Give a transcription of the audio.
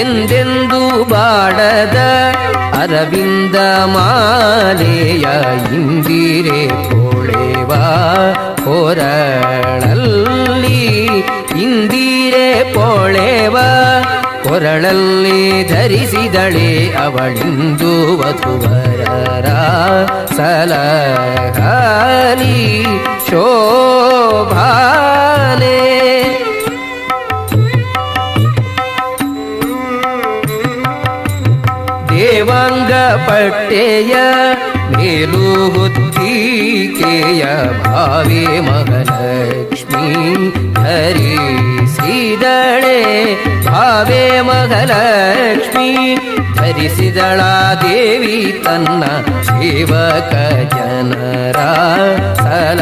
ಎಂದೆಂದು ಬಾಡದ ಅರವಿಂದ ಮಾಲೆಯ ಇಂದಿರೆ ಪೋಳೆವ ಕೊರಳಲ್ಲಿ, ಇಂದಿರೆ ಪೋಳೆವ ಕೊರಳಲ್ಲಿ ಧರಿಸಿದಳೆ ಅವಳಿಂದು ವಧುವರರ ಸಲಹಾಲಿ ಶೋಭಾನೆ ङ्गपट्टेय नेलुत्थिकेय भावे महलक्ष्मी हरि हरिशीदळे भावे महलक्ष्मी हरिशिदला देवी तन्न शिवकजनरा सर